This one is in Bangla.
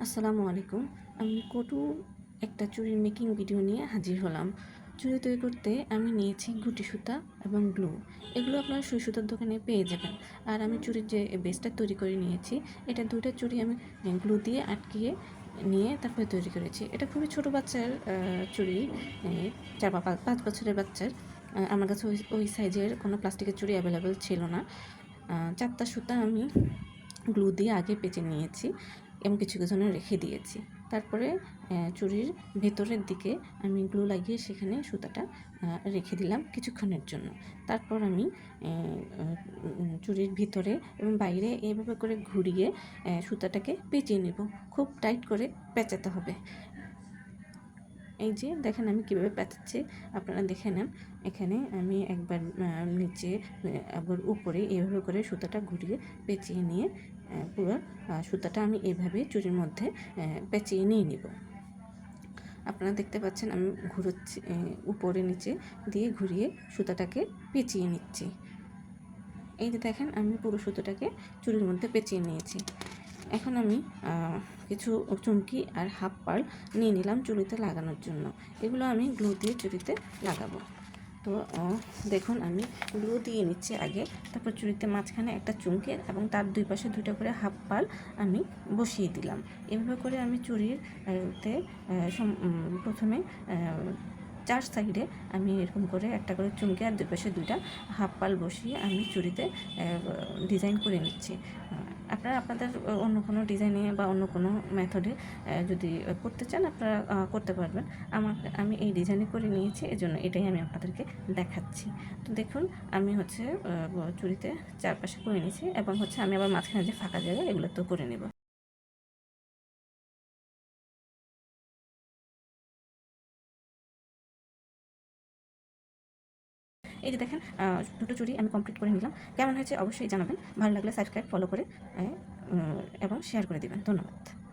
আসসালামু আলাইকুম। আমি কটু একটা চুড়ির মেকিং ভিডিও নিয়ে হাজির হলাম। চুড়ি তৈরি করতে আমি নিয়েছি গুটি সুতা এবং গ্লু এগুলো আপনারা সুই সুতার দোকানে পেয়ে যাবেন। আর আমি চুড়ির যে বেসটা তৈরি করে নিয়েছি, এটা দুইটা চুড়ি আমি গ্লু দিয়ে আটকিয়ে নিয়ে তারপরে তৈরি করেছি। এটা খুবই ছোট বাচ্চার চুড়ি চার বা পাঁচ- বছরের বাচ্চার। আমার কাছে ওই ওই সাইজের কোনো প্লাস্টিকের চুড়ি অ্যাভেলেবেল ছিল না। চারটা সুতা আমি গ্লু দিয়ে আগে পেঁচে নিয়েছি। এবং কিছু কিছু রেখে দিয়েছি। তারপরে চুরির ভেতরের দিকে আমি গ্লু লাগিয়ে সেখানে সুতাটা রেখে দিলাম কিছুক্ষণের জন্য। তারপর আমি চুরির ভিতরে এবং বাইরে এইভাবে করে ঘুরিয়ে সুতাটাকে পেঁচিয়ে নেব। খুব টাইট করে পেঁচাতে হবে। এই যে দেখেন আমি কীভাবে পেঁচাচ্ছি, আপনারা দেখে নেন। এখানে আমি একবার নিচে আবার উপরে এইভাবে করে সুতাটা ঘুরিয়ে পেঁচিয়ে নিয়ে পুরো সুতাটা আমি এইভাবে চুরির মধ্যে পেঁচিয়ে নিয়ে নিব। আপনারা দেখতে পাচ্ছেন আমি ঘুরোচ্ছি উপরে নিচে দিয়ে ঘুরিয়ে সুতাটাকে পেঁচিয়ে নিচ্ছি। এই যে দেখেন আমি পুরো সুতোটাকে চুরির মধ্যে পেঁচিয়ে নিয়েছি। এখন আমি কিছু চুমকি আর হাফ পার্ল নিয়ে নিলাম চুড়িতে লাগানোর জন্য। এগুলো আমি গ্লু দিয়ে চুড়িতে লাগাবো। তো দেখুন আমি গ্লু দিয়ে নিচ্ছি আগে। তারপর চুড়িতে মাঝখানে একটা চুমকি এবং তার দুই পাশে দুটো করে হাফ পাল আমি বসিয়ে দিলাম। এভাবে করে আমি চুড়ির তে প্রথমে চার সাইডে আমি এরকম করে একটা করে চুমকি আর দুই পাশে দুইটা হাফ পাল বসিয়ে আমি চুড়িতে ডিজাইন করে নিচ্ছি। আপনারা আপনাদের অন্য কোনো ডিজাইনে বা অন্য কোনো মেথডে যদি করতে চান, আপনারা করতে পারবেন। আমার, আমি এই ডিজাইনে করে নিয়েছি, এজন্য এটাই আমি আপনাদেরকে দেখাচ্ছি। তো দেখুন, আমি হচ্ছে চুরিতে চারপাশে করে নিয়েছি, এবং হচ্ছে আমি আবার মাঝখানে যে ফাঁকা জায়গা এগুলো তো করে নেব। এই যে দেখেন দুটো চুরি আমি কমপ্লিট করে নিলাম। কেমন হয়েছে অবশ্যই জানাবেন। ভালো লাগলে সাবস্ক্রাইব ফলো করে এবং শেয়ার করে দেবেন। ধন্যবাদ।